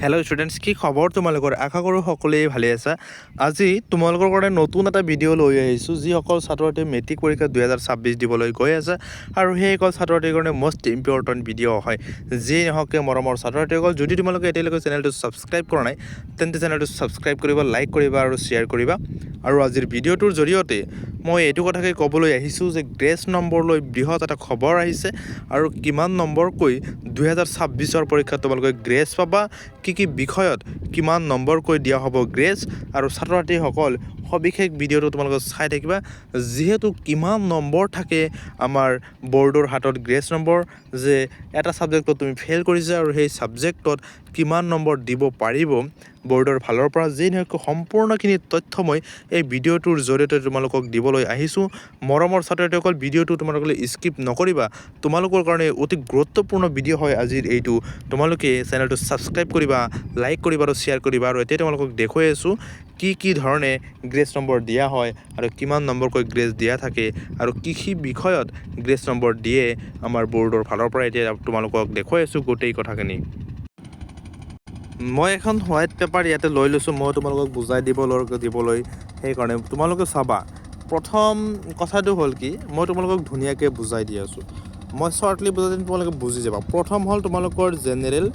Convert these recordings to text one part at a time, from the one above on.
Hello' students কি খবৰ তোমালোকৰ? আশা কৰোঁ সকলোৱে ভালে আছা। আজি তোমালোকৰ কাৰণে নতুন এটা ভিডিঅ' লৈ আহিছোঁ যিসকল ছাত্ৰ ছাত্ৰীয়ে মেট্ৰিক পৰীক্ষা দুহেজাৰ ছাব্বিছ দিবলৈ গৈ আছে আৰু সেইসকল ছাত্ৰ ছাত্ৰীৰ কাৰণে মষ্ট ইম্পৰ্টেণ্ট ভিডিঅ' হয়। যিয়ে নহওক মৰমৰ ছাত্ৰ ছাত্ৰীসকল যদি তোমালোকে এতিয়ালৈকে চেনেলটো ছাবস্ক্ৰাইব কৰা নাই, তেন্তে চেনেলটো ছাবস্ক্ৰাইব কৰিবা লাইক কৰিবা আৰু শ্বেয়াৰ কৰিবা। আৰু আজিৰ ভিডিঅ'টোৰ জৰিয়তে মই এইটো কথাকে ক'বলৈ আহিছোঁ যে গ্ৰেছ নম্বৰলৈ বৃহৎ এটা খবৰ আহিছে আৰু কিমান নম্বৰকৈ দুহেজাৰ ছাব্বিছৰ পৰীক্ষাত তোমালোকে গ্ৰেছ পাবা, কি কি বিষয়ত কিমান নম্বৰকৈ দিয়া হ'ব গ্ৰেছ আৰু ছাত্ৰ ছাত্ৰীসকল সবিশেষ ভিডিঅ'টো তোমালোকে চাই থাকিবা, যিহেতু কিমান নম্বৰ থাকে আমাৰ বৰ্ডৰ হাতত গ্ৰেছ নম্বৰ, যে এটা ছাবজেক্টত তুমি ফেইল কৰিছা আৰু সেই ছাবজেক্টত কিমান নম্বৰ দিব পাৰিব, বৰ্ডৰ ফালৰ পৰা যি নহওক সম্পূৰ্ণখিনি তথ্য মই এই ভিডিঅ'টোৰ জৰিয়তে তোমালোকক দিবলৈ আহিছোঁ। মৰমৰ ছাত্ৰ ছাত্ৰীসকল ভিডিঅ'টো তোমালোকে স্কিপ নকৰিবা। তোমালোকৰ কাৰণে অতি গুৰুত্বপূৰ্ণ ভিডিঅ' হয় আজিৰ এইটো। তোমালোকে চেনেলটো ছাবস্ক্ৰাইব কৰিবা লাইক কৰিবা আৰু শ্বেয়াৰ কৰিবা আৰু এতিয়া তোমালোকক দেখুৱাই আছোঁ কি কি ধৰণে গ্ৰেছ নম্বৰ দিয়া হয় আৰু কিমান নম্বৰকৈ গ্ৰেছ দিয়া থাকে আৰু কি কি বিষয়ত গ্ৰেছ নম্বৰ দিয়ে আমাৰ বৰ্ডৰ ফালৰ পৰা এতিয়া তোমালোকক দেখুৱাই আছোঁ গোটেই কথাখিনি। মই এখন হোৱাইট পেপাৰ ইয়াতে লৈ লৈছোঁ, মই তোমালোকক বুজাই দিবলৈ দিবলৈ। সেইকাৰণে তোমালোকে চাবা। প্ৰথম কথাটো হ'ল কি, মই তোমালোকক ধুনীয়াকৈ বুজাই দি আছোঁ। মই শ্বৰ্টলি বুজাই দিম, তোমালোকে বুজি যাবা। প্ৰথম হ'ল তোমালোকৰ জেনেৰেল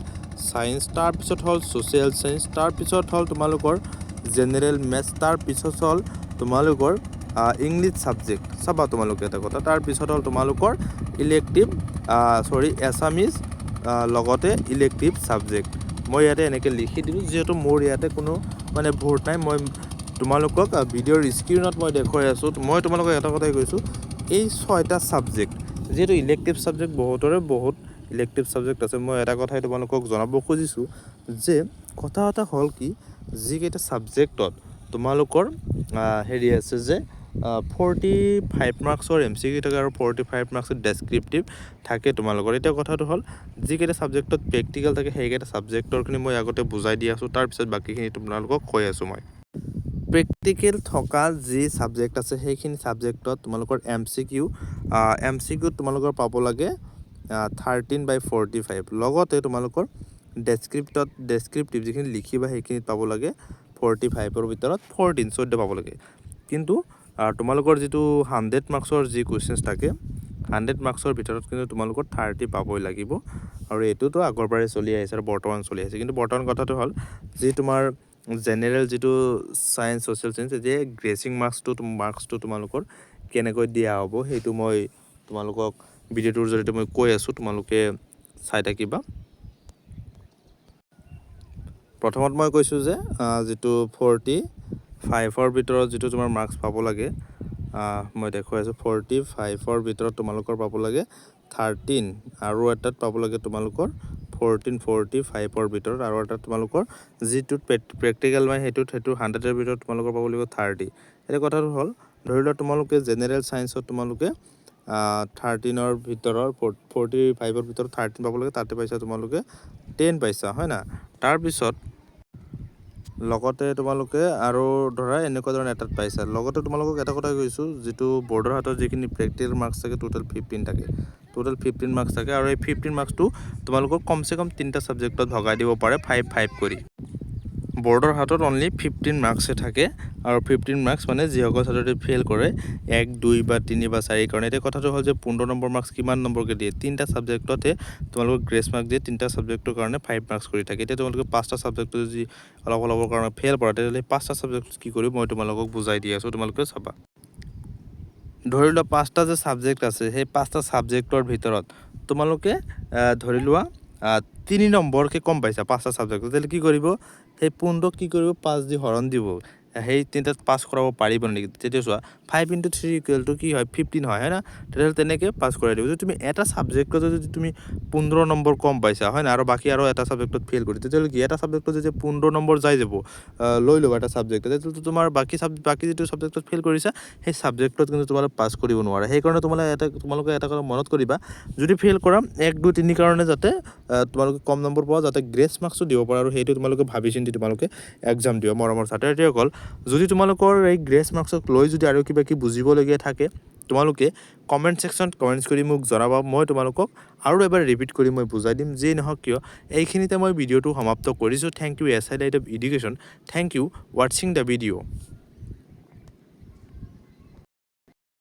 ছায়েন্স তাৰপিছত হ'ল ছ'চিয়েল ছায়েন্স তাৰপিছত হ'ল তোমালোকৰ জেনেৰেল মেথছ তাৰপিছত হ'ল তোমালোকৰ ইংলিছ ছাবজেক্ট চাবা তোমালোকে এটা কথা। তাৰপিছত হ'ল তোমালোকৰ ইলেক্টিভ চৰি এছামিজ লগতে ইলেক্টিভ ছাবজেক্ট মই ইয়াতে এনেকৈ লিখি দিলোঁ, যিহেতু মোৰ ইয়াতে কোনো মানে ভোট নাই। মই তোমালোকক ভিডিঅ'ৰ স্ক্ৰীণত মই দেখুৱাই আছোঁ, মই তোমালোকক এটা কথাই কৈছোঁ, এই ছয়টা ছাবজেক্ট যিহেতু ইলেক্টিভ ছাবজেক্ট বহুতৰে, বহুত ইলেক্টিভ ছাবজেক্ট আছে, মই এটা কথাই তোমালোকক জনাব খুজিছোঁ যে কথা এটা হ'ল কি, যিকেইটা ছাবজেক্টত তোমালোকৰ হেৰি আছে যে ফৰ্টি ফাইভ মাৰ্কছৰ এম চি কিউ থাকে আৰু ফৰ্টি ফাইভ মাৰ্কছৰ ডেছক্ৰিপটিভ থাকে তোমালোকৰ। এতিয়া কথাটো হ'ল, যিকেইটা ছাবজেক্টত প্ৰেক্টিকেল থাকে, সেইকেইটা ছাবজেক্টৰখিনি মই আগতে বুজাই দি আছোঁ, তাৰপিছত বাকীখিনি তোমালোকক কৈ আছোঁ মই। প্ৰেক্টিকেল থকা যি ছাবজেক্ট আছে, সেইখিনি ছাবজেক্টত তোমালোকৰ M C Q M C কিউত তোমালোকৰ পাব লাগে থাৰ্টিন বাই ফৰ্টি ফাইভ লগতে তোমালোকৰ ডেছক্ৰিপ্টত ডেছক্ৰিপ্টিভ যিখিনি লিখিবা, সেইখিনিত পাব লাগে ফৰ্টি ফাইভৰ ভিতৰত ফৰ্টিন চৈধ্য পাব লাগে। কিন্তু তোমালোকৰ যিটো হাণ্ড্ৰেড মাৰ্কছৰ যি কুৱেশ্যনছ থাকে হাণ্ড্ৰেড মাৰ্কছৰ ভিতৰত কিন্তু তোমালোকৰ থাৰ্টি পাবই লাগিব। আৰু এইটোতো আগৰ পৰাই চলি আহিছে আৰু বৰ্তমান চলি আহিছে। কিন্তু বৰ্তমান কথাটো হ'ল, যি তোমাৰ জেনেৰেল যিটো ছায়েন্স ছ'চিয়েল ছায়েন্স এতিয়া গ্ৰেচিং মাৰ্কছটো মাৰ্কছটো তোমালোকৰ কেনেকৈ দিয়া হ'ব সেইটো মই তোমালোকক ভিডিঅ'টোৰ জৰিয়তে মই কৈ আছোঁ তোমালোকে চাই থাকিবা প্ৰথমত মই কৈছোঁ যে যিটো ফৰ্টি ফাইভৰ ভিতৰত যিটো তোমাৰ মাৰ্কছ পাব লাগে মই দেখুৱাই আছোঁ ফৰ্টি ফাইভৰ ভিতৰত তোমালোকৰ পাব লাগে থাৰ্টিন আৰু এটাত পাব লাগে তোমালোকৰ ফৰ্টিন ফৰ্টি ফাইভৰ ভিতৰত আৰু এটা তোমালোকৰ যিটোত প্ৰেক্টিকেল মানে সেইটোত, সেইটো হাণ্ড্ৰেডৰ ভিতৰত তোমালোকৰ পাব লাগিব থাৰ্টি এতিয়া কথাটো হ'ল, ধৰি লোৱা তোমালোকে জেনেৰেল ছায়েন্সত তোমালোকে থাৰ্টিনৰ ভিতৰৰ ফৰ্টি ফাইভৰ ভিতৰত থাৰ্টিন পাব লাগে, তাতে পাইছা তোমালোকে টেন পাইছা, হয় না? তাৰপিছত, লগতে তোমালোকে আৰু ধৰা এনেকুৱা ধৰণৰ এটাত পাইছা। লগতে তোমালোকক এটা কথা কৈছোঁ, যিটো বৰ্ডৰ হাতত যিখিনি প্ৰেক্টিকেল মাৰ্কছ থাকে টোটেল ফিফটিন থাকে। টোটেল ফিফটিন মাৰ্কছ থাকে আৰু এই ফিফটিন মাৰ্কছটো তোমালোকক কমচে কম তিনিটা ছাবজেক্টত ভগাই দিব পাৰে ফাইভ ফাইভ কৰি। বৰ্ডৰ হাতত অনলি ফিফটিন মাৰ্কছে থাকে আৰু ফিফটিন মাৰ্কছ মানে যিসকল ছাত্ৰ ছাত্ৰী ফেইল কৰে, এক, দুই বা তিনি বা চাৰিৰ কাৰণে এতিয়া কথাটো হ'ল যে পোন্ধৰ নম্বৰ মাৰ্কছ কিমান নম্বৰকৈ দিয়ে, তিনিটা ছাবজেক্টতে তোমালোকক গ্ৰেছ মাৰ্ক দিয়ে, তিনিটা ছাবজেক্টৰ কাৰণে ফাইভ মাৰ্কছ কৰি থাকে। এতিয়া তোমালোকে পাঁচটা ছাবজেক্টত যদি অলপ অলপৰ কাৰণে ফেইল কৰা, তেতিয়াহ'লে পাঁচটা ছাবজেক্ট কি কৰিম মই তোমালোকক বুজাই দি আছোঁ, তোমালোকে চাবা। ধৰি লোৱা পাঁচটা যে ছাবজেক্ট আছে, সেই পাঁচটা ছাবজেক্টৰ ভিতৰত তোমালোকে ধৰি লোৱা তিনি নম্বৰকৈ কম পাইছা পাঁচটা ছাবজেক্ট তেতিয়াহ'লে কি কৰিব? সেই পোন্ধৰক কি কৰিব? পাঁচ দি হৰণ দিব। সেই তিনিটাত পাছ কৰাব পাৰিব নেকি? তেতিয়া চোৱা five into three equal two কি হয়? ফিফটিন হয় হয় না? তেতিয়াহ'লে তেনেকৈ পাছ কৰাই দিব। যদি তুমি এটা ছাবজেক্টত যদি তুমি পোন্ধৰ নম্বৰ কম পাইছা, হয় না? আৰু বাকী আৰু এটা ছাবজেক্টত ফেইল কৰি তেতিয়াহ'লে কি? এটা ছাবজেক্টত যদি পোন্ধৰ নম্বৰ যাই যাব লৈ ল'বা এটা ছাবজেক্টত তেতিয়াহ'লে তোমাৰ বাকী চাব বাকী যিটো ছাবজেক্টত ফেইল কৰিছা, সেই ছাবজেক্টত কিন্তু তোমালোকে পাছ কৰিব নোৱাৰা। সেইকাৰণে তোমালোকে এটা তোমালোকে এটা কথা মনত কৰিবা, যদি ফেইল কৰা, এক, দুই, তিনি কাৰণে যাতে তোমালোকে কম নম্বৰ পোৱা, যাতে গ্ৰেছ মাৰ্কছো দিব পাৰা, আৰু সেইটো তোমালোকে ভাবি চিন্তি তোমালোকে এক্সাম দিবা। মৰমৰ ছাত্ৰ ছাত্ৰীসকল যদি তোমালোকৰ এই গ্ৰেছ মাৰ্কছক লৈ যদি আৰু কিবা কিবি বুজিবলগীয়া থাকে, তোমালোকে কমেণ্ট ছেকশ্যনত কমেণ্টছ কৰি মোক জনাবা, মই তোমালোকক আৰু এবাৰ ৰিপিট কৰি মই বুজাই দিম, যিয়ে নহওক কিয়, এইখিনিতে মই ভিডিঅ'টো সমাপ্ত কৰিছোঁ। Thank you S I light of education thank you ৱাটছিং the ভিডিঅ'